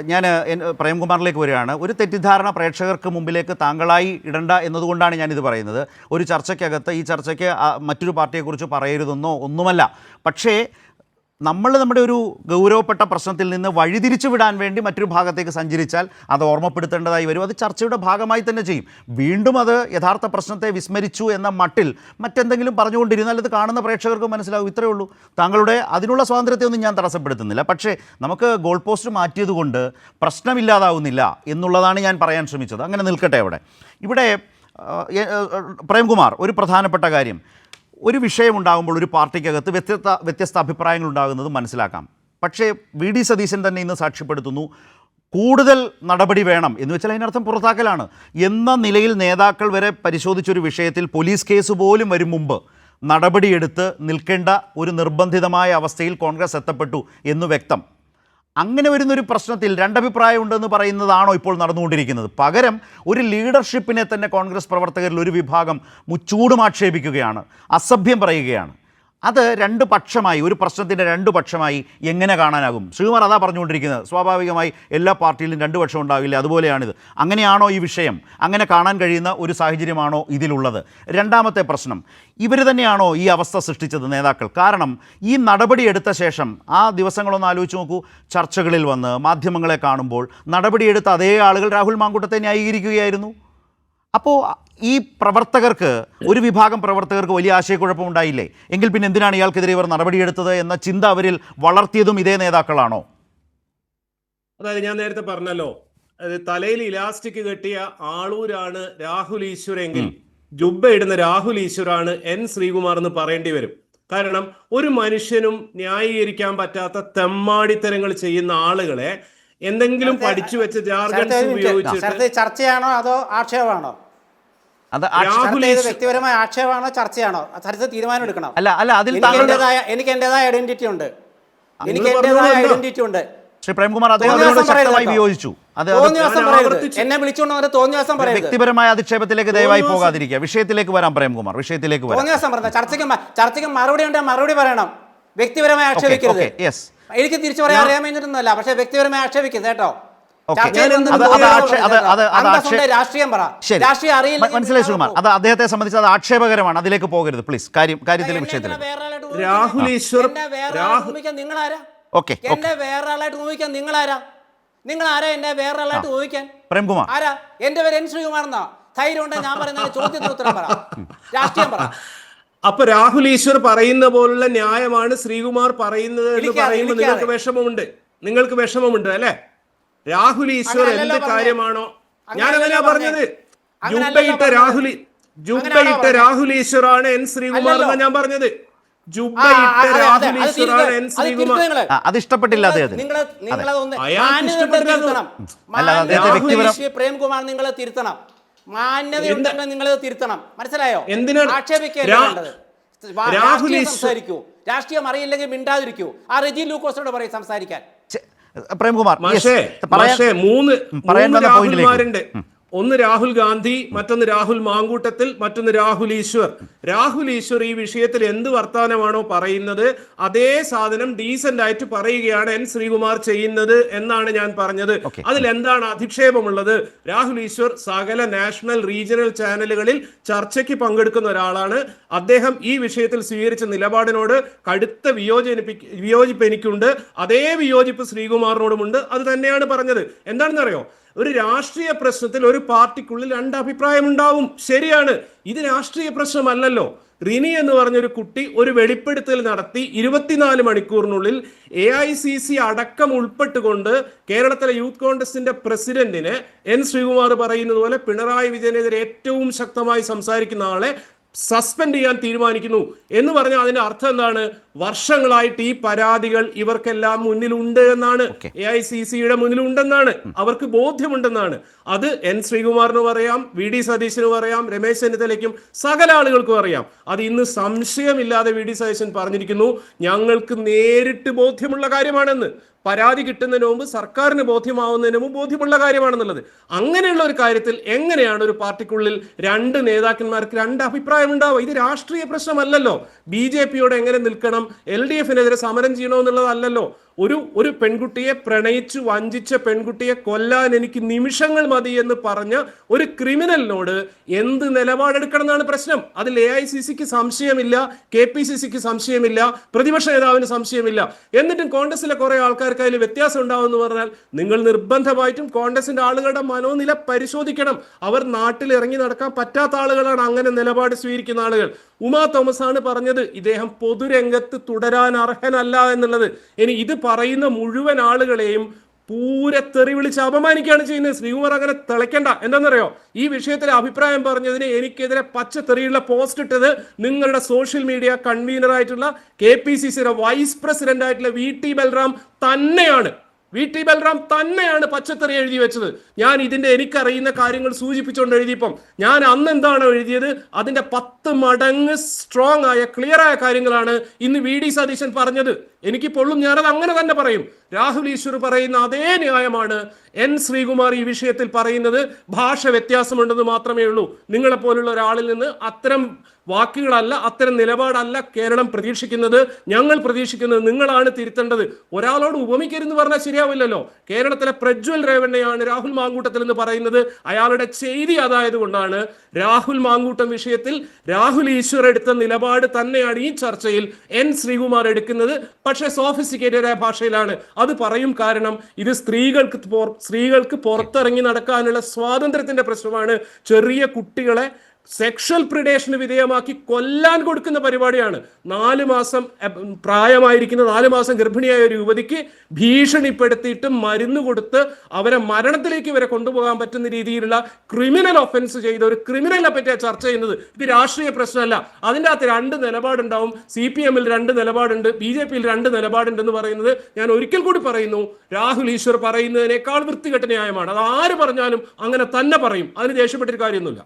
ഞാൻ പ്രേംകുമാറിലേക്ക് വരികയാണ്. ഒരു തെറ്റിദ്ധാരണ പ്രേക്ഷകർക്ക് മുമ്പിലേക്ക് താങ്കളായി ഇടണ്ട എന്നതുകൊണ്ടാണ് ഞാനിത് പറയുന്നത്. ഒരു ചർച്ചയ്ക്കകത്ത് ഈ ചർച്ചയ്ക്ക് മറ്റൊരു പാർട്ടിയെക്കുറിച്ച് പറയരുതെന്നോ ഒന്നുമല്ല. പക്ഷേ നമ്മൾ നമ്മുടെ ഒരു ഗൗരവപ്പെട്ട പ്രശ്നത്തിൽ നിന്ന് വഴിതിരിച്ചു വിടാൻ വേണ്ടി മറ്റൊരു ഭാഗത്തേക്ക് സഞ്ചരിച്ചാൽ അത് ഓർമ്മപ്പെടുത്തേണ്ടതായി വരും. അത് ചർച്ചയുടെ ഭാഗമായി തന്നെ ചെയ്യും. വീണ്ടും അത് യഥാർത്ഥ പ്രശ്നത്തെ വിസ്മരിച്ചു എന്ന മട്ടിൽ മറ്റെന്തെങ്കിലും പറഞ്ഞുകൊണ്ടിരുന്നാൽ അത് കാണുന്ന പ്രേക്ഷകർക്ക് മനസ്സിലാവും. ഇത്രയേ ഉള്ളൂ. താങ്കളുടെ അതിനുള്ള സ്വാതന്ത്ര്യത്തെ ഒന്നും ഞാൻ തടസ്സപ്പെടുത്തുന്നില്ല. പക്ഷേ നമുക്ക് ഗോൾ പോസ്റ്റ് മാറ്റിയതുകൊണ്ട് പ്രശ്നമില്ലാതാവുന്നില്ല എന്നുള്ളതാണ് ഞാൻ പറയാൻ ശ്രമിച്ചത്. അങ്ങനെ നിൽക്കട്ടെ അവിടെ. ഇവിടെ പ്രേംകുമാർ ഒരു പ്രധാനപ്പെട്ട കാര്യം. ഒരു വിഷയമുണ്ടാകുമ്പോൾ ഒരു പാർട്ടിക്കകത്ത് വ്യത്യസ്ത വ്യത്യസ്ത അഭിപ്രായങ്ങൾ ഉണ്ടാകുന്നത് മനസ്സിലാക്കാം. പക്ഷേ വി ഡി സതീശൻ തന്നെ ഇന്ന് സാക്ഷ്യപ്പെടുത്തുന്നു കൂടുതൽ നടപടി വേണം എന്ന് വെച്ചാൽ അതിനർത്ഥം പുറത്താക്കലാണ്. എന്ന നിലയിൽ നേതാക്കൾ വരെ പരിശോധിച്ചൊരു വിഷയത്തിൽ പോലീസ് കേസ് പോലും വരും മുമ്പ് നടപടിയെടുത്ത് നിൽക്കേണ്ട ഒരു നിർബന്ധിതമായ അവസ്ഥയിൽ കോൺഗ്രസ് എത്തപ്പെട്ടു എന്ന് വ്യക്തം. അങ്ങനെ വരുന്നൊരു പ്രശ്നത്തിൽ രണ്ടഭിപ്രായം ഉണ്ടെന്ന് പറയുന്നതാണോ ഇപ്പോൾ നടന്നുകൊണ്ടിരിക്കുന്നത്? പകരം ഒരു ലീഡർഷിപ്പിനെ തന്നെ കോൺഗ്രസ് പ്രവർത്തകരിൽ ഒരു വിഭാഗം മുച്ചൂടും ആക്ഷേപിക്കുകയാണ് അസഭ്യം പറയുകയാണ്. അത് രണ്ട് പക്ഷമായി ഒരു പ്രശ്നത്തിന്റെ രണ്ട് പക്ഷമായി എങ്ങനെ കാണാനാകും? ശ്രീകുമാർ അതാ പറഞ്ഞുകൊണ്ടിരിക്കുന്നത്. സ്വാഭാവികമായി എല്ലാ പാർട്ടിയിലും രണ്ട് പക്ഷം ഉണ്ടാവില്ല. അതുപോലെയാണിത്. അങ്ങനെയാണോ ഈ വിഷയം? അങ്ങനെ കാണാൻ കഴിയുന്ന ഒരു സാഹചര്യമാണോ ഇതിലുള്ളത്? രണ്ടാമത്തെ പ്രശ്നം. ഇവർ തന്നെയാണോ ഈ അവസ്ഥ സൃഷ്ടിച്ചത് നേതാക്കൾ? കാരണം ഈ നടപടി എടുത്ത ശേഷം ആ ദിവസങ്ങളൊന്ന് ആലോചിച്ച് നോക്കൂ. ചർച്ചകളിൽ വന്ന് മാധ്യമങ്ങളെ കാണുമ്പോൾ നടപടിയെടുത്ത അതേ ആളുകൾ രാഹുൽ മാങ്കൂട്ടത്തെ ന്യായീകരിക്കുകയായിരുന്നു. അപ്പോൾ ഈ പ്രവർത്തകർക്ക് ഒരു വിഭാഗം പ്രവർത്തകർക്ക് വലിയ ആശയക്കുഴപ്പം ഉണ്ടായില്ലേ എങ്കിൽ പിന്നെ എന്തിനാണ് ഇയാൾക്കെതിരെ ഇവർ നടപടിയെടുത്തത് എന്ന ചിന്ത അവരിൽ വളർത്തിയതും ഇതേ നേതാക്കളാണോ? അതായത് ഞാൻ നേരത്തെ പറഞ്ഞല്ലോ തലയിൽ ഇലാസ്റ്റിക് കെട്ടിയ ആളൂരാണ് രാഹുൽ ഈശ്വരെങ്കിൽ ജുബ്ബ ഇടുന്ന രാഹുൽ ഈശ്വറാണ് എൻ ശ്രീകുമാർ എന്ന് പറയേണ്ടി വരും. കാരണം ഒരു മനുഷ്യനും ന്യായീകരിക്കാൻ പറ്റാത്ത തെമ്മാടിത്തരങ്ങൾ ചെയ്യുന്ന ആളുകളെ എന്തെങ്കിലും പഠിച്ചു വെച്ച ജാർഗൻസ് ഉപയോഗിച്ചിട്ട് ചർച്ചയാണോ അതോ ആക്ഷേപമാണോ? അത് വ്യക്തിപരമായ ആക്ഷേപമാണോ ചർച്ചയാണോ? ചർച്ച തീരുമാനം എടുക്കണം അല്ല അല്ല അതിൽ എനിക്ക് എന്റേതായ എനിക്ക് എന്റേതായ ഐഡന്റിറ്റി ഉണ്ട്. എനിക്ക് എന്റേതായ ഐഡന്റിറ്റി ഉണ്ട്. ശ്രീ പ്രേംകുമാർ അദ്ദേഹം ശക്തമായി വിയോജിച്ചു. അത് എന്നെ വിളിച്ചുകൊണ്ട് തോന്നിയ ദിവസം പറയരുത്. വ്യക്തിപരമായ അധിക്ഷേപത്തിലേക്ക് ദയവായി പോകാതിരിക്കുക. വിഷയത്തിലേക്ക് വരാം പ്രേംകുമാർ. വിഷയത്തിലേക്ക് വരാം. ചർച്ചയ്ക്ക് ചർച്ചയ്ക്ക് മറുപടി ഉണ്ടെങ്കിൽ മറുപടി പറയണം. വ്യക്തിപരമായി ആക്ഷേപിക്കരുത്. ഓക്കെ യെസ് എനിക്ക് തിരിച്ചു പറയാൻ അറിയാൻ വേണ്ടിയിട്ടൊന്നുമല്ല പക്ഷെ വ്യക്തിപരമായി ആക്ഷേപിക്കുന്നത് കേട്ടോ. അത് മനസ്സിലായി സുകുമാർ. അദ്ദേഹത്തെ സംബന്ധിച്ച് അത് ആക്ഷേപകരമാണ്. അതിലേക്ക് പോകരുത് പ്ലീസ്. കാര്യം കാര്യത്തിലെ വിഷയത്തിൽ രാഹുൽ ഈശ്വർ നിങ്ങളാരാ? Okay okay. എന്നെ വേറെ ആളായിട്ട് ഊഹിക്കാൻ നിങ്ങളാരാ? നിങ്ങൾ ആരാ എന്നെ വേറെ ആളായിട്ട് ഊഹിക്കാൻ? പ്രേംകുമാർ. ആരാ? എന്റെ പേര് എൻ ശ്രീകുമാർ എന്നാ. ധൈര്യം ഉണ്ടെങ്കിൽ ഞാൻ പറയുന്ന ചോദ്യത്തിന് ഉത്തരം പറ. രാഷ്ട്രീയം പറ. അപ്പൊ രാഹുൽ ഈശ്വർ പറയുന്ന പോലുള്ള ന്യായമാണ് ശ്രീകുമാർ പറയുന്നത് എന്ന് പറയുമ്പോൾ നിങ്ങൾക്ക് വിഷമമുണ്ട്. നിങ്ങൾക്ക് വിഷമമുണ്ട് അല്ലെ? രാഹുൽ ഈശ്വർ എന്ത് കാര്യമാണോ? ഞാൻ അങ്ങനെയാ പറഞ്ഞത്. ജുബയിട്ട രാഹുൽ ജുബയിട്ട രാഹുൽ ഈശ്വറാണ് എൻ ശ്രീകുമാർ എന്നാ ഞാൻ പറഞ്ഞത്. അതെ, ഇഷ്ടപ്പെട്ടില്ല അദ്ദേഹത്തിന്. പ്രേംകുമാർ നിങ്ങളെ തിരുത്തണം. മാന്യത എന്താ- ഉണ്ടെങ്കിൽ നിങ്ങൾ തിരുത്തണം. മനസ്സിലായോ? ഈശ്വർ- സംസാരിക്കൂ. രാഷ്ട്രീയം അറിയില്ലെങ്കിൽ മിണ്ടാതിരിക്കൂ. ആ റെജി ലൂക്കോസിനോട് പറയും സംസാരിക്കാൻ. പ്രേംകുമാർ പറയാൻ- മൂന്ന് പറയാൻ പോയിന്റ് വന്ന പോയിന്റിലേക്ക് ഒന്ന് രാഹുൽ ഗാന്ധി മറ്റൊന്ന് രാഹുൽ മാങ്കൂട്ടത്തിൽ മറ്റൊന്ന് രാഹുൽ ഈശ്വർ. രാഹുൽ ഈശ്വർ ഈ വിഷയത്തിൽ എന്ത് വർത്തമാനമാണോ പറയുന്നത് അതേ സാധനം ഡീസന്റ് ആയിട്ട് പറയുകയാണ് എൻ ശ്രീകുമാർ ചെയ്യുന്നത് എന്നാണ് ഞാൻ പറഞ്ഞത്. അതിൽ എന്താണ് അധിക്ഷേപമുള്ളത്? രാഹുൽ ഈശ്വർ സകല നാഷണൽ റീജിയണൽ ചാനലുകളിൽ ചർച്ചയ്ക്ക് പങ്കെടുക്കുന്ന ഒരാളാണ്. അദ്ദേഹം ഈ വിഷയത്തിൽ സ്വീകരിച്ച നിലപാടിനോട് കടുത്ത വിയോജനിപ്പി വിയോജിപ്പ് എനിക്കുണ്ട്. അതേ വിയോജിപ്പ് ശ്രീകുമാറിനോടുമുണ്ട്. അത് തന്നെയാണ് പറഞ്ഞത്. എന്താണെന്ന് അറിയോ ഒരു രാഷ്ട്രീയ പ്രശ്നത്തിൽ ഒരു പാർട്ടിക്കുള്ളിൽ രണ്ട് അഭിപ്രായം ഉണ്ടാവും. ശരിയാണ്. ഇത് രാഷ്ട്രീയ പ്രശ്നമല്ലല്ലോ. റിനി എന്ന് പറഞ്ഞൊരു കുട്ടി ഒരു വെളിപ്പെടുത്തൽ നടത്തി ഇരുപത്തിനാല് മണിക്കൂറിനുള്ളിൽ എ ഐ സി സി അടക്കം ഉൾപ്പെട്ടുകൊണ്ട് കേരളത്തിലെ യൂത്ത് കോൺഗ്രസിന്റെ പ്രസിഡന്റിന് എൻ ശ്രീകുമാർ പറയുന്നത് പോലെ പിണറായി വിജയനെതിരെ ഏറ്റവും ശക്തമായി സംസാരിക്കുന്ന ആളെ സസ്പെൻഡ് ചെയ്യാൻ തീരുമാനിക്കുന്നു എന്ന് പറഞ്ഞാൽ അതിന്റെ അർത്ഥം എന്താണ്? വർഷങ്ങളായിട്ട് ഈ പരാതികൾ ഇവർക്കെല്ലാം മുന്നിലുണ്ട് എന്നാണ്. എ ഐ സി സിയുടെ മുന്നിലുണ്ടെന്നാണ്. അവർക്ക് ബോധ്യമുണ്ടെന്നാണ്. അത് എൻ ശ്രീകുമാറിന് പറയാം വി ഡി സതീശന് പറയാം രമേശ് ചെന്നിത്തലയ്ക്കും സകല ആളുകൾക്കും അറിയാം. അത് ഇന്ന് സംശയമില്ലാതെ വി ഡി സതീശൻ പറഞ്ഞിരിക്കുന്നു ഞങ്ങൾക്ക് നേരിട്ട് ബോധ്യമുള്ള കാര്യമാണെന്ന്. പരാതി കിട്ടുന്നതിന് മുമ്പ് സർക്കാരിന് ബോധ്യമാവുന്നതിന് മുമ്പ് ബോധ്യമുള്ള കാര്യമാണെന്നുള്ളത്. അങ്ങനെയുള്ള ഒരു കാര്യത്തിൽ എങ്ങനെയാണ് ഒരു പാർട്ടിക്കുള്ളിൽ രണ്ട് നേതാക്കന്മാർക്ക് രണ്ട് അഭിപ്രായം ഉണ്ടാവുക? ഇത് രാഷ്ട്രീയ പ്രശ്നമല്ലല്ലോ. ബി ജെ പിയോട് എങ്ങനെ നിൽക്കണം? എൽ ഡി എഫിനെതിരെ സമരം ചെയ്യണമെന്നുള്ളതല്ലല്ലോ ഒരു ഒരു പെൺകുട്ടിയെ പ്രണയിച്ചു വഞ്ചിച്ച പെൺകുട്ടിയെ കൊല്ലാൻ എനിക്ക് നിമിഷങ്ങൾ മതി എന്ന് പറഞ്ഞ ഒരു ക്രിമിനലിനോട് എന്ത് നിലപാടെടുക്കണം എന്നാണ് പ്രശ്നം? അതിൽ എ ഐ സി സിക്ക് സംശയമില്ല കെ പി സി സിക്ക് സംശയമില്ല പ്രതിപക്ഷ നേതാവിന് സംശയമില്ല. എന്നിട്ടും കോൺഗ്രസിലെ കുറെ ആൾക്കാർക്ക് അതിൽ വ്യത്യാസം ഉണ്ടാവും എന്ന് പറഞ്ഞാൽ നിങ്ങൾ നിർബന്ധമായിട്ടും കോൺഗ്രസിന്റെ ആളുകളുടെ മനോനില പരിശോധിക്കണം. അവർ നാട്ടിൽ ഇറങ്ങി നടക്കാൻ പറ്റാത്ത ആളുകളാണ് അങ്ങനെ നിലപാട് സ്വീകരിക്കുന്ന ആളുകൾ. ഉമാ തോമസ് ആണ് പറഞ്ഞത് ഇദ്ദേഹം പൊതുരംഗത്ത് തുടരാൻ അർഹനല്ല എന്നുള്ളത്. ഇനി ഇത് പറയുന്ന മുഴുവൻ ആളുകളെയും പൂരെ തെറി വിളിച്ച് അപമാനിക്കുകയാണ് ചെയ്യുന്നത്. ശ്രീകുമാർ അങ്ങനെ തിളയ്ക്കണ്ട. എന്താണെന്നറിയോ ഈ വിഷയത്തിൽ അഭിപ്രായം പറഞ്ഞതിന് എനിക്കെതിരെ പച്ച തെറിയുള്ള പോസ്റ്റ് ഇട്ടത് നിങ്ങളുടെ സോഷ്യൽ മീഡിയ കൺവീനർ ആയിട്ടുള്ള കെ പി സി സിയുടെ വൈസ് പ്രസിഡന്റ് ആയിട്ടുള്ള വി ടി ബൽറാം തന്നെയാണ്. വി ടി ബൽറാം തന്നെയാണ് പച്ചത്തറി എഴുതി വെച്ചത്. ഞാൻ ഇതിന്റെ എനിക്കറിയുന്ന കാര്യങ്ങൾ സൂചിപ്പിച്ചുകൊണ്ട് എഴുതിയപ്പം ഞാൻ അന്ന് എന്താണോ എഴുതിയത്? അതിന്റെ പത്ത് മടങ്ങ് സ്ട്രോങ് ആയ ക്ലിയർ ആയ കാര്യങ്ങളാണ് ഇന്ന് വി ഡി സതീശൻ പറഞ്ഞത്. എനിക്ക് പൊള്ളും ഞാനത് അങ്ങനെ തന്നെ പറയും. രാഹുൽ ഈശ്വർ പറയുന്ന അതേ ന്യായമാണ്. എൻ ശ്രീകുമാർ ഈ വിഷയത്തിൽ പറയുന്നത് ഭാഷ വ്യത്യാസമുണ്ടെന്ന് മാത്രമേ ഉള്ളൂ. നിങ്ങളെപ്പോലുള്ള ഒരാളിൽ നിന്ന് അത്തരം വാക്കുകളല്ല അത്തരം നിലപാടല്ല കേരളം പ്രതീക്ഷിക്കുന്നത്. ഞങ്ങൾ പ്രതീക്ഷിക്കുന്നത് നിങ്ങളാണ് തിരുത്തേണ്ടത്. ഒരാളോട് ഉപമിക്കരുതെന്ന് പറഞ്ഞാൽ ശരിയാവില്ലല്ലോ. കേരളത്തിലെ പ്രജ്വൽ രേവണ്ണയാണ് രാഹുൽ മാങ്കൂട്ടത്തിൽ എന്ന് പറയുന്നത്. അയാളുടെ ചെയ്തി അതായത് കൊണ്ടാണ് രാഹുൽ മാങ്കൂട്ടം വിഷയത്തിൽ രാഹുൽ ഈശ്വർ എടുത്ത നിലപാട് തന്നെയാണ് ഈ ചർച്ചയിൽ എൻ ശ്രീകുമാർ എടുക്കുന്നത്. പക്ഷേ സോഫിസ്റ്റിക്കേറ്റഡ് ആയ ഭാഷയിലാണ്. അത് പറയും കാരണം ഇത് സ്ത്രീകൾക്ക് സ്ത്രീകൾക്ക് പുറത്തിറങ്ങി നടക്കാനുള്ള സ്വാതന്ത്ര്യത്തിന്റെ പ്രശ്നമാണ്. ചെറിയ കുട്ടികളെ സെക്ഷൽ പ്രിഡേഷന് വിധേയമാക്കി കൊല്ലാൻ കൊടുക്കുന്ന പരിപാടിയാണ്. നാല് മാസം പ്രായമായിരിക്കുന്ന നാല് മാസം ഗർഭിണിയായ ഒരു യുവതിക്ക് ഭീഷണിപ്പെടുത്തിയിട്ട് മരുന്ന് കൊടുത്ത് അവരെ മരണത്തിലേക്ക് വരെ കൊണ്ടുപോകാൻ പറ്റുന്ന രീതിയിലുള്ള ക്രിമിനൽ ഒഫൻസ് ചെയ്ത ഒരു ക്രിമിനലിനെ പറ്റിയാണ് ചർച്ച ചെയ്യുന്നത്. ഇത് രാഷ്ട്രീയ പ്രശ്നമല്ല. അതിന്റെ അകത്ത് രണ്ട് നിലപാടുണ്ടാവും. സി പി എമ്മിൽ രണ്ട് നിലപാടുണ്ട്. ബി ജെ പിയിൽ രണ്ട് നിലപാടുണ്ടെന്ന് പറയുന്നത് ഞാൻ ഒരിക്കൽ കൂടി പറയുന്നു. രാഹുൽ ഈശ്വർ പറയുന്നതിനേക്കാൾ വൃത്തികെട്ട ന്യായമാണ്. അത് ആര് പറഞ്ഞാലും അങ്ങനെ തന്നെ പറയും. അതിന് ദേഷ്യപ്പെട്ടൊരു കാര്യമൊന്നുമില്ല.